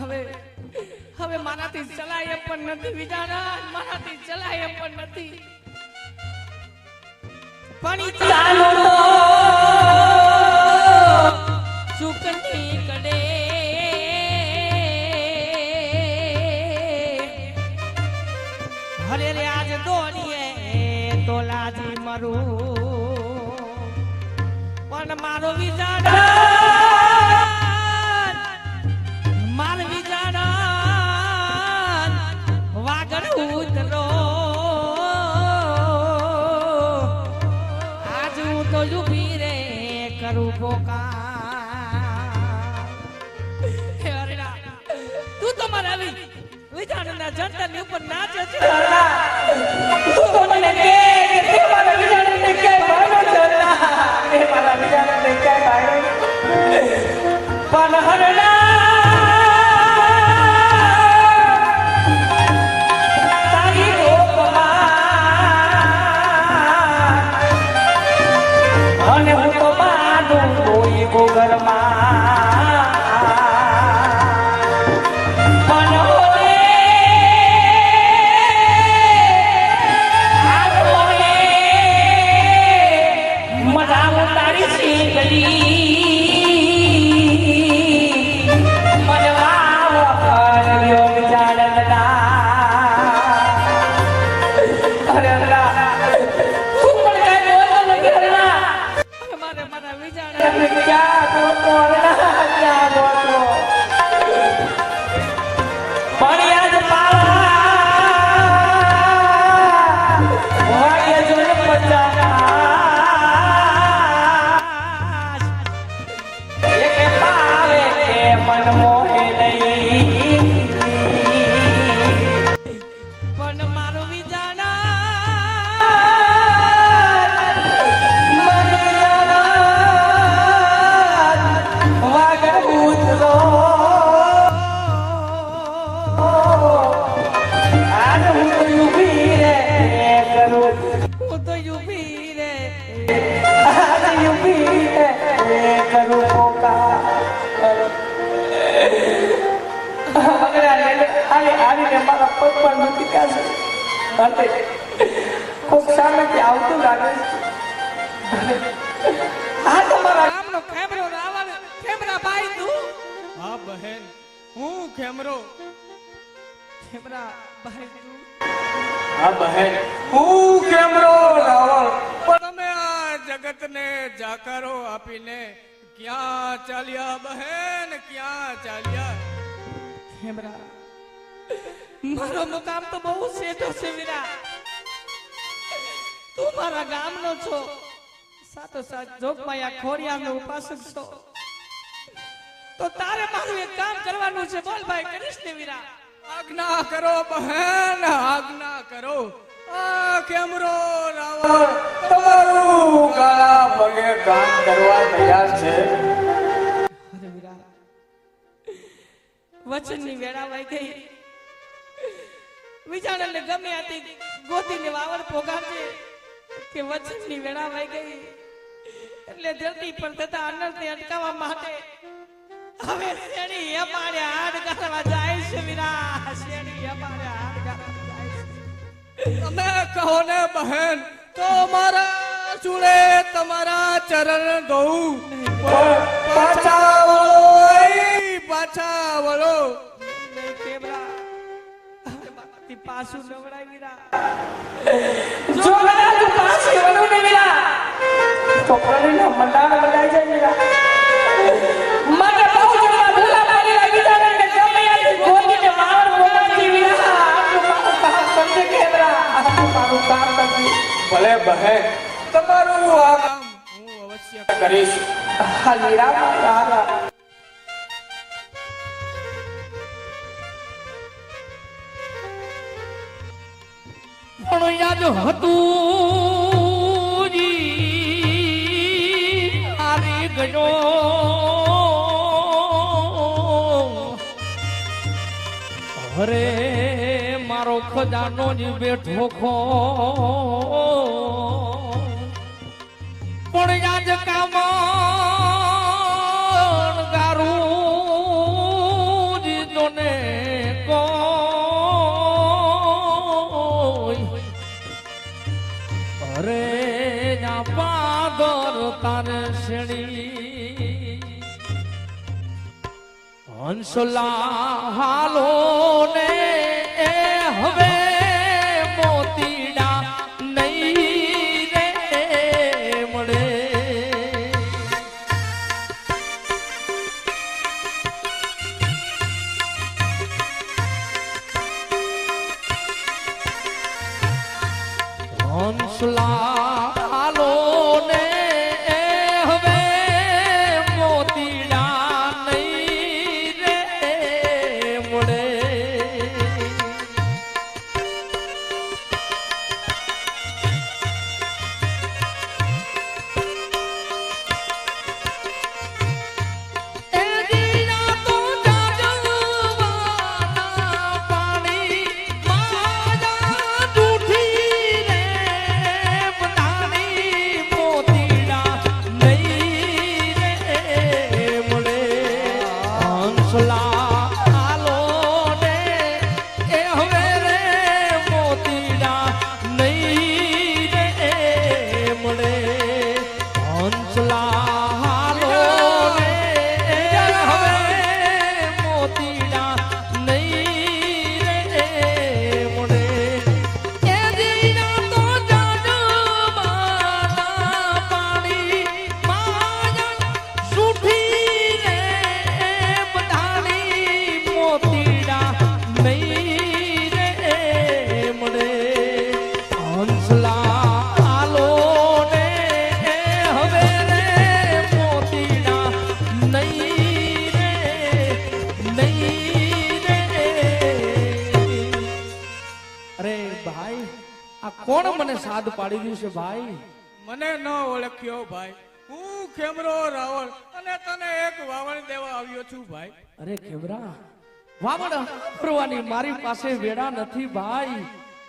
હવે હવે મારાથી ચલાય પણ નથી વિચારા મારાથી ચલાય પણ નથી. પણ કડે. હરે આજ દોડીએ તો લાજી પણ મારો વિચાર જંતરની ઉપર છે. તું મને કે કે મારા પણ હરણા ભાઈ તું હા બહેન હું કેમરો પણ અમે આ જગતને જાકારો આપીને ક્યાં ચાલ્યા બહેન? ક્યાં ચાલ્યા? ખેમરા મારો મુકામ તો બહુ સેટો છે વીરા. તું મારા ગામનો છો. સાતો સાત જોગમાયા ખોરિયાનો ઉપાસક છો. તો તારે મારું એક કામ કરવાનું છે. બોલ ભાઈ કરીશ ને વીરા? આજ્ઞા કરો બહેન, આજ્ઞા કરો. આ કેમરો લાવો. તમારું ગાળા પગે કામ કરવા તૈયાર છે. વચનની વેળા વાઈ ગઈ. વિચારણને ગમે આતી ગોતીને વાવડ પોગાડજે, કે વચનની વેળા વાઈ ગઈ. એટલે ધરતી પર થતા અનર્થને અટકાવવા માટે હવે શેડી એ પાડે હાડ કરવા જાય છે વીરા એ પાડે હાડ કરવા જાય છે? તમે કહો ને બહેન તો મારા ચૂડે તમારા ચરણ ધોઉં. પાછા વળો પાછા વળો. પાછું નવડાય વીરા જો પાછી વળું ને વીરા તો મંડાણ મંડાઈ જાય વીરા ભલે તમારું આ કામ હું અવશ્ય કરીશ. હા વીરા મારા હારા. પણ યાદ હતું જી. ગયો મારો ખજાનો જ બેઠો ખો. પણ યાદ કામ ગારું જીતો ને કો અરે પાદર તારે શેણી. હંસલા હાલો ને હવે મોતીડા નહીં મળે. હંસલા પાડી દીધું છે ભાઈ? મને ન ઓળખ્યો ભાઈ. હું ખેમરો રાવળ અને તને એક વાવણ દેવા આવ્યો છું ભાઈ. અરે ખેમરા વાવણ ફરવાની મારી પાસે વેડા નથી ભાઈ.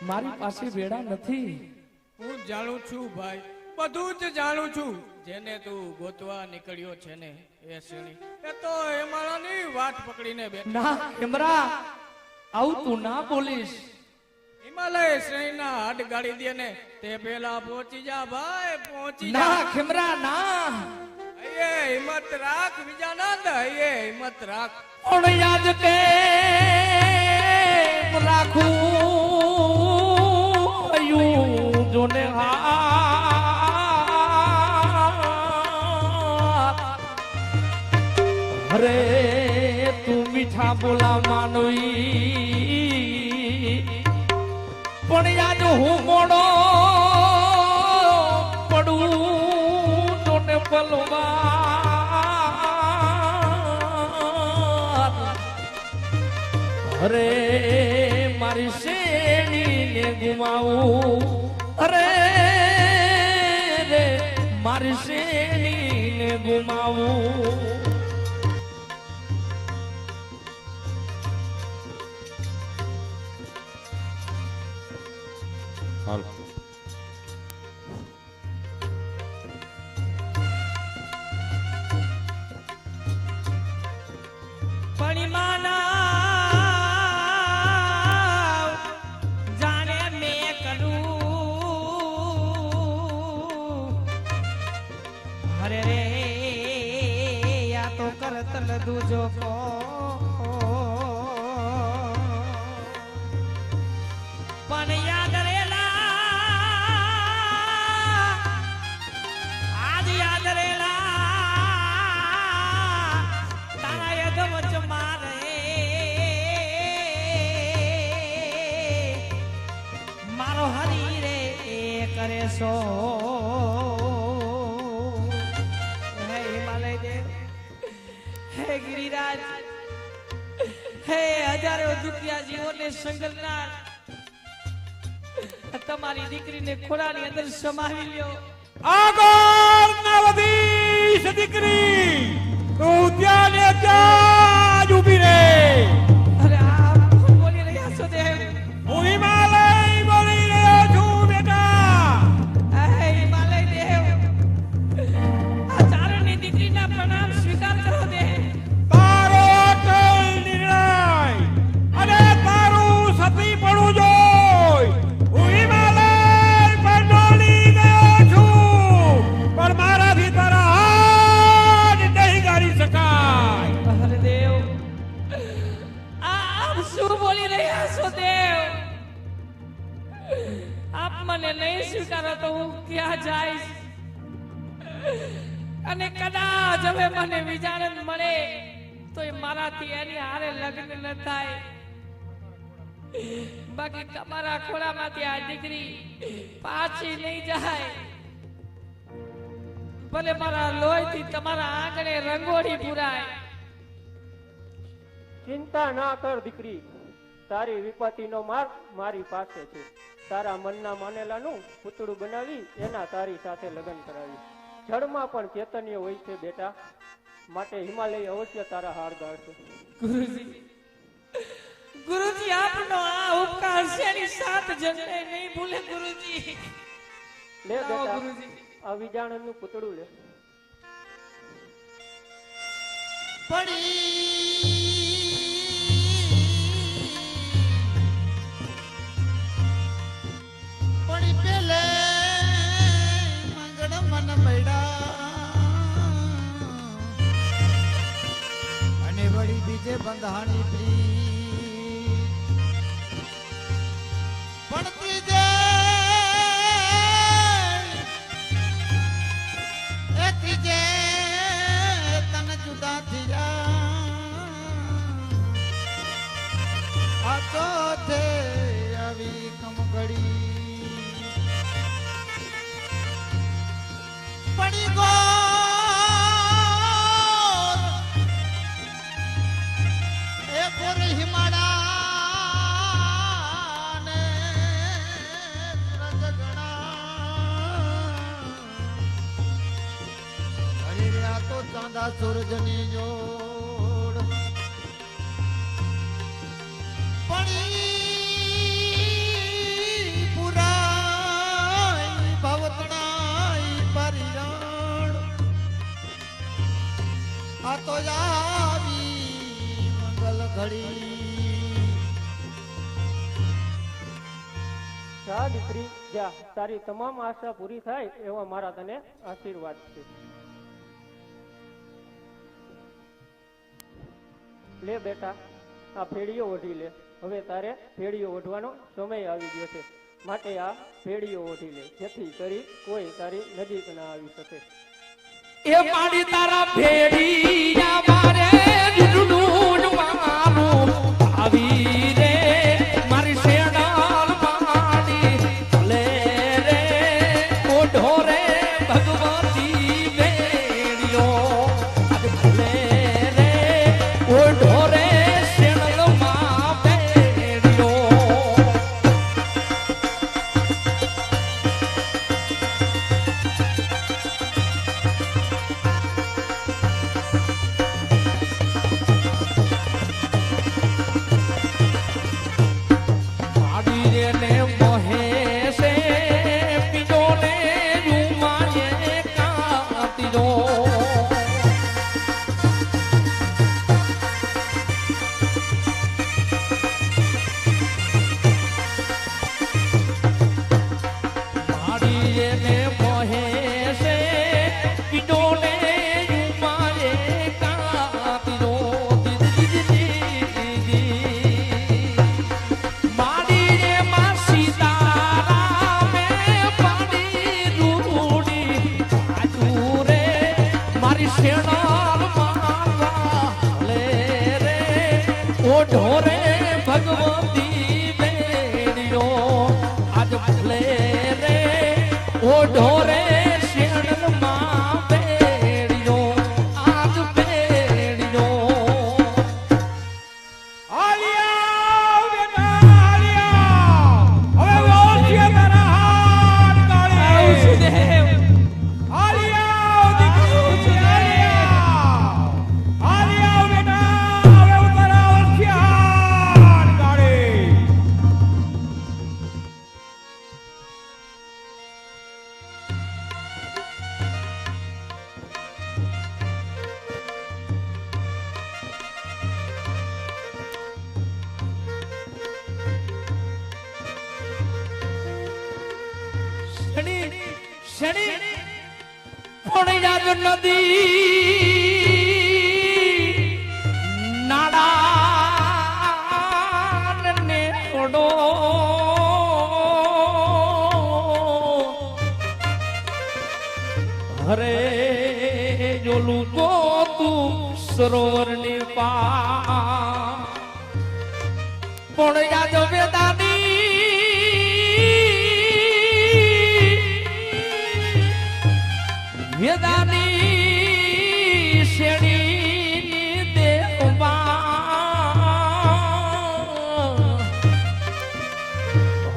મારી પાસે વેડા નથી. હું જાણું છું ભાઈ. બધું જ જાણું છું. જેને તું ગોતવા નીકળ્યો છે ને એ શ્રેણી એ તો હિમાલયની વાટ પકડીને બેઠા. ના ખેમરા આવું તું ના બોલીશ. હિમાલય શ્રેણીના હાડ ગાડી દે ને તે પેલા પહોંચી જા ભાઈ પહોંચી જા. ના કેમરા ના. અયે હિંમત રાખ વિજાનંદ અયે હિંમત રાખ. પણ યાદ કે રાખું અયું જોને હા અરે તું મીઠા બોલા માનવી પણ યાદ હું મોડો પડું જોને પલવા અરે મારી શેણીને ગુમાવું. અરે રે, મારી શેણીને ગુમાવું. Al. મારો હરી રે, એ કરે સો. હે હિમાલય દેવ, હે ગિરિરાજ, હે હજારો દુખિયા જીવોને સંગલનાર. તમારી દીકરીને ખોળાની અંદર સમાવી લ્યો. આગળ નવદીશ દીકરી, તું ત્યાં ને ત્યાં ઊભી રહે. બોલી રહ્યા છો દેવ? આપ મને નહીં સ્વીકારો તો હું ક્યાં જઈશ? અને કદાચ હવે મને વિજાણન મળે તો એ મારાથી એની હારે લગ્ન ન થાય. બાકી તમારા ખોળામાંથી આ દીકરી પાછી નહીં જાય. ભલે મારા લોહીથી તમારા આંગણે રંગોળી પુરાય ચિંતા ના કર દીકરી. તારી વિપત્તિનો માર્ગ મારી પાસે છે. તારા મનના માનેલાનું પૂતળું બનાવી એના તારી સાથે લગ્ન કરાવી જળમાં પણ ચેતન્ય હોય છે બેટા. માટે હિમાલય અવશ્ય તારા હાર ગાળશે. ગુરુજી ગુરુજી આપનો આ ઉપકાર છે શેની સાત જન્મે નહીં ભૂલે ગુરુજી. લે બેટા ગુરુજી. આ વિજાણનનું પૂતળું લે. પડી બંધાણી પ્રી. ચાંદા સૂરજની જોડ. પડી પુરાઈ ભવતણાઈ પરિયાણ આ તો આવી મંગલ ઘડી. જા દીકરી, જા. તારી તમામ આશા પૂરી થાય એવા મારા તને આશીર્વાદ છે. લે બેટા, આ ફેડીઓ ઓઢી લે. હવે તારે ફેડીઓ ઓઢવાનો સમય આવી ગયો છે. માટે આ ફેડીઓ ઓઢી લે, જેથી કરી કોઈ તારી નજીક ના આવી શકે. એ પાણી તારા ફેડી મારે ક્ષણી પુણ્યા નદી નાડા ને ઓડો હરે જોલું તો તું સરોવરની પા પુણ્યા જો વેદાની વેદાની શેણીની દેવમાં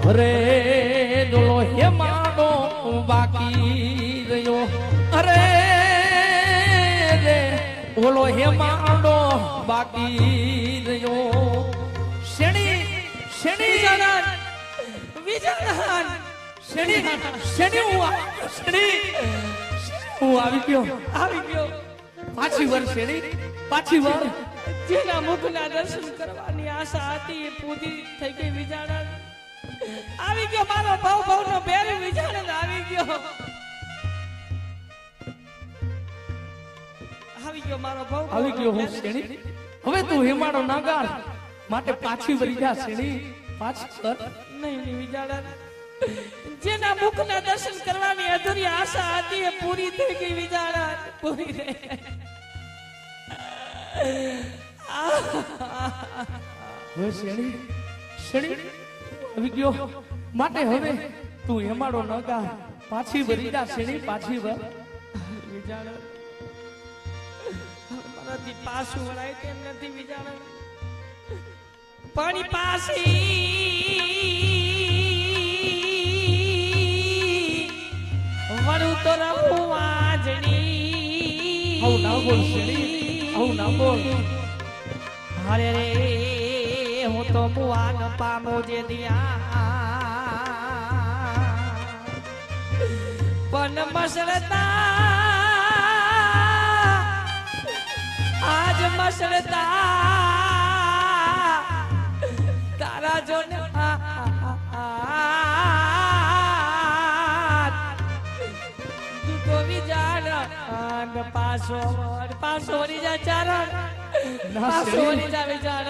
અરે ડોલો હેમાડો બાકી રહ્યો. અરે, રે, ઓલો હેમાડો બાકી રહ્યો. શેણી શેણી વિજાનંદ વિજાનંદ શેણી શેણી હું શેણી હું આવી ગયો. આવી ગયો. પાછી વર્ષે શેણી પાછી વાર. જેના મુખના દર્શન કરવાની આશા હતી એ પૂરી થઈ ગઈ વિજાણા આવી ગયો મારો ભાવ ભાવનો બેર વિજાણા આવી ગયો. આવી ગયો મારો ભાવ આવી ગયો હું શેણી. હવે તું હિમાડો નાગાર. માટે પાછી વળી જા શેણી. પાછી કર નહીં નહીં વિજાનંદ જેના મુખના દર્શન કરવાની અધૂરી આશા હતી એ પૂરી થઈ ગઈ વિચારા પૂરી થઈ ગઈ. શેણી? શેણી? આવી ગયો. માટે હવે તું હેમાડો નાગાર પાછી વળી જા શેણી? પાછી મારાથી પાછું વળાય તેમ નથી વિજાણો પાણી પાસી વળું તો રહું વાજણી. આવું ના બોલ શેણી આવું ના બોલ. અરે રે હું તો મુઆન પામો જે દિયા. પણ મસળતા આજ મસળતા પાસો પાસો વળી જા ચારણ. પાસો વળી જા વિજાણ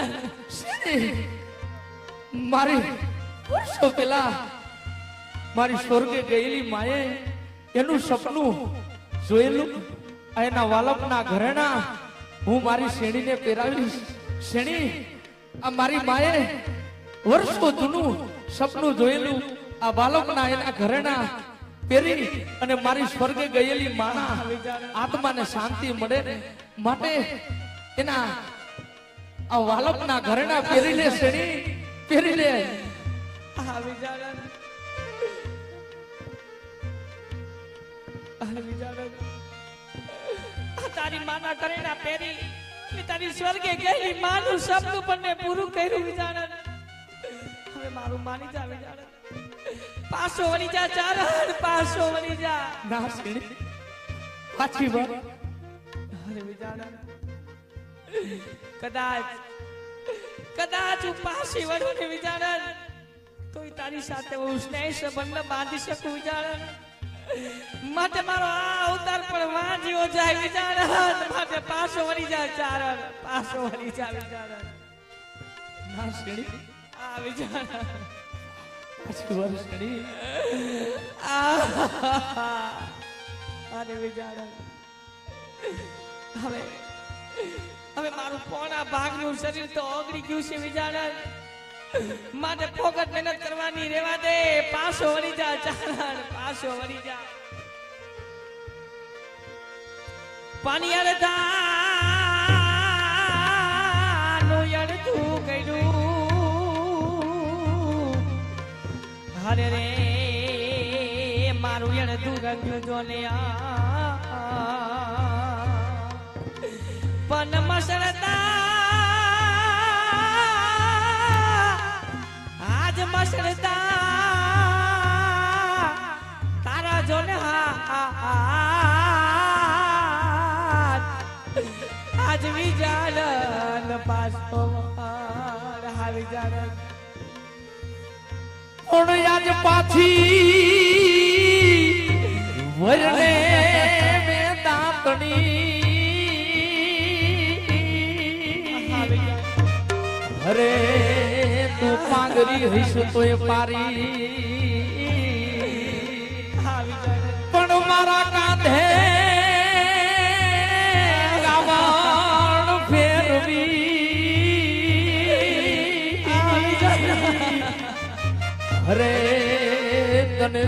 મારી વર્ષો પેલા મારી સ્વર્ગે ગયેલી માએ એનું સપનું જોયેલું. એના વાલપના ઘરેણા હું મારી શેણીને પહેરાવીશ. શેણી આ મારી માએ વર્ષો જૂનું સપનું જોયેલું. આ બાલકના એના ઘરેણા પહેરી અને મારી સ્વર્ગે ગયેલી માના આત્માને શાંતિ મળે ને માટે એના આ વાલપના ઘરેણા પહેરી લે શેણી પહેરી લે આ તારી માના કરેણા પહેરી તારી સ્વર્ગે ગયેલી માનું શબ્દ પણ મેં પૂરું કર્યું, વિજાણન. હવે મારું માની જા પાછો વળી જા ચારણ પાછો વળી જા. ના શેણી પાછી વાર અરે વિજાણન કદાચ કદાચ હું પાછી વળું ને વિજાણન તોય તારી સાથે હું સ્નેહ સંબંધ બાંધી શકું વિજાણન માટે મારો આ અવતાર પણ વાંજ્યો જાય વિજાણન માટે પાછો વળી જાય ચારણ પાછો વળી જાય વિજાણન ના આ વિજાણન પાછી વાર કરી. આ અરે વિજાણન હવે હવે મારું પોણા ભાગનું શરીર તો ઓગળી ગયું છે વિજાણન માટે ફોકટ મહેનત કરવાની રેવા દે. પાછો વળી જા ચારણ પાછો વળી જા. પાણી અરે ધાનું હરે રે, મારું યડતું ગંગ્યું જોને પન મસળતા, આજ મસળતા, તારા જોને હા આજ વિજાલ પાછો વાર હા વિજાનન પણ આજ પાછી વરણે મે દાંતણી. અરે, તું પાંગરી હઈશ તોય પારી. પણ મારા કાંધે અરે તને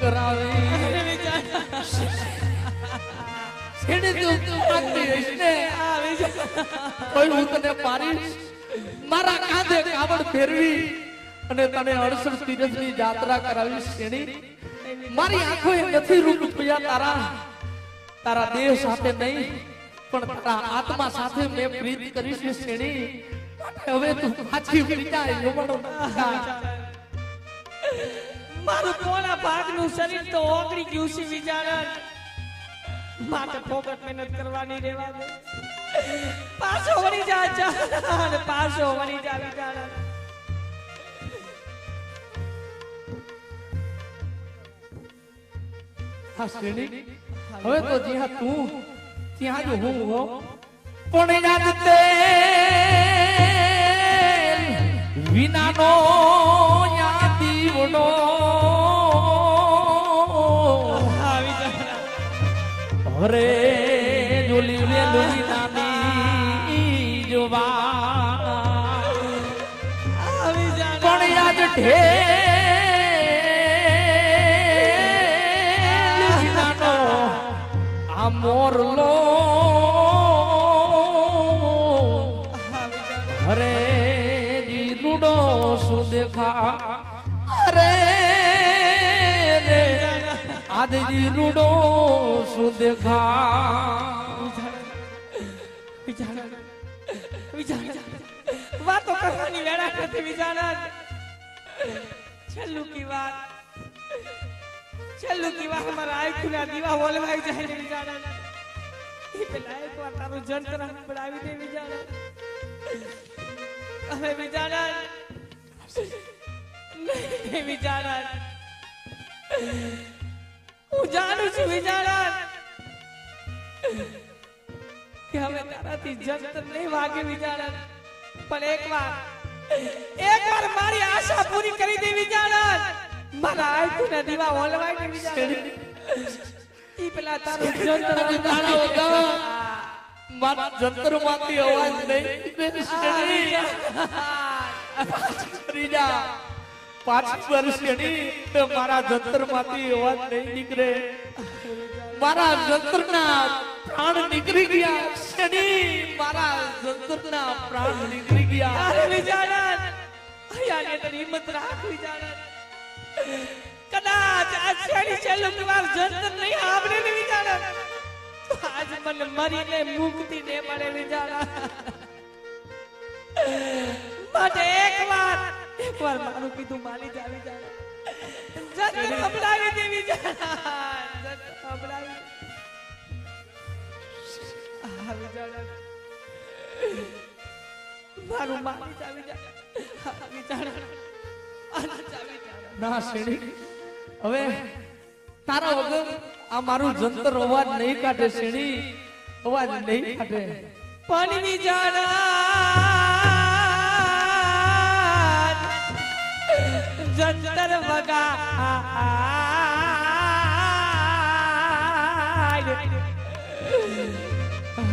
કરાવી તું તું માગતી ને આ કોઈ હું તને મારીશ મારા કાંધે કાવડ ફેરવી અને તને અડસઠ તીરથની જાત્રા કરાવી શ્રેણી મારી આંખો નથી રૂપ તારા. તારા દેહ સાથે નહીં, પણ તારા આત્મા સાથે મેં પ્રીત કરીશ શ્રેણી હવે તું પાછી ફરી જા યમનો મારું કોના ભાગનું શરીર તો ઓગળી ગયું છે વિચારણ માટે ફોકટ મહેનત કરવાની રહેવા દે. પાછો વળી જા ચાલ પાછો વળી જા વિચારણ હા શ્રેણી હવે તો જ્યાં તું ત્યાં જ હું હો પણ યાદ તે વિનાનો દીવડો હા વિચારણ અરે જોલી વેલું નાની જોવા પણ યાદ ઢેર આદજી રૂડો વિચારણ વિચારણ વાતો કરવાની વેળા નથી, વિચારા છેલ્લું કી વાત. છેલ્લું કી વાત મારા આંખના દીવા ઓલવાઈ જાય ને વિચારણ એ પેલા એક વાર તારું જંતર બનાવી દે વિચારા હવે વિચારા નહીં વિચારણ હું જાણું છું વિચારણ કે હવે તારાથી જંતર નહીં વાગે વિચારણ પણ એક વાર એક મારી આશા પૂરી કરી દે વિચારણ મારા આંખના દીવા ઓલવાઈ ને વિચારણ ઈ પેલા તારો જંતર તારા વગર મારા જંતરમાંથી અવાજ નહીં કરી પાછી વર્ષની તો મારા જંતરમાંથી અવાજ નહીં નીકળે. મારા જંતર ના પ્રાણ નીકળી ગયા. શની? મારા જંતર ના પ્રાણ નીકળી ગયા. અરે વિચારણ કદાચ આ છેડી છેલ્લું વાર જંતર નહીં આપણે ને તો આજ મને ને મળે વિચારણ માટે એક વાર એક મારું કીધું માની જા વિચારણ જંતર સંભળાવી દેવી વિચારણ જંતર સંભળાવી આવી વિચારણ મારું માલી જા વિચારણ આ વિચારણ. આ જા ના શેડી હવે તારા વગર આ મારું જંતર અવાજ નહીં કાઢે શેડી અવાજ નહીં કાઢે. પાણીની વિચારણ. જંતર વગા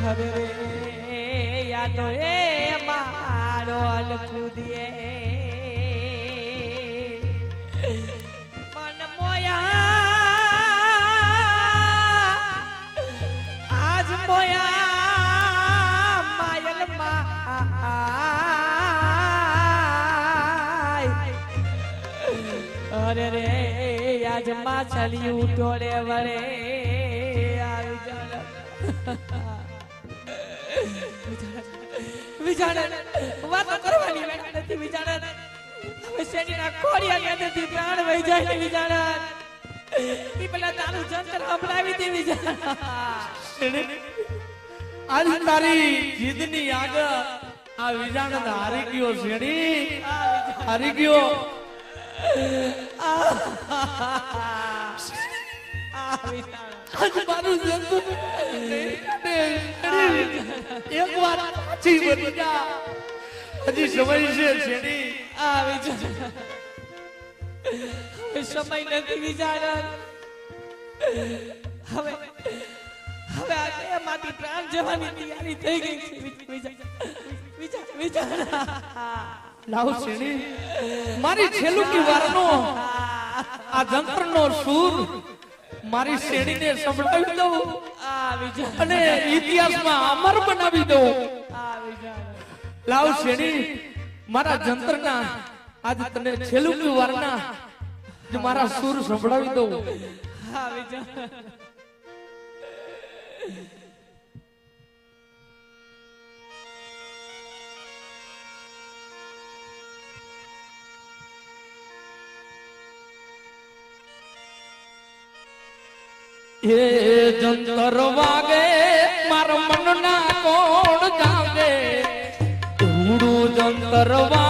હવે રે યાદો એ મારો અલકુદીએ અરે રે આજ માછલી ટોળે વળે વાતો કરવાની નથી વિચારણ હવે શેરીના અંદરથી પ્રાણ વહી જાય ને વિચારણ ઈ પેલા તારું જંતર સંભળાવી દે વિચારણ આજ તારી જીદની આગળ આ વિજાણ હારી ગયો શેડી હારી ગયો. સમય છે શેડી આ વિચારણ સમય નથી વિચારણ હવે હવે આ પ્રાણ જવાની તૈયારી થઈ ગઈ છે. વિચાર વિચાર વિચાર. લાવ શેણી મારી છેલુકી વારનો આ જંત્રનો સૂર મારી શેણીને સંભળાવી દઉં અને ઇતિહાસમાં અમર બનાવી દઉં. લાવ શેણી મારા જંત્રના, આજ તને છેલુકી વારના જ મારા સૂર સંભળાવી દઉં. હા વિજય હે જંતર વાગે મારા મનના કોણ જાગે? ધૂડું જંતર વાગે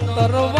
অন্তর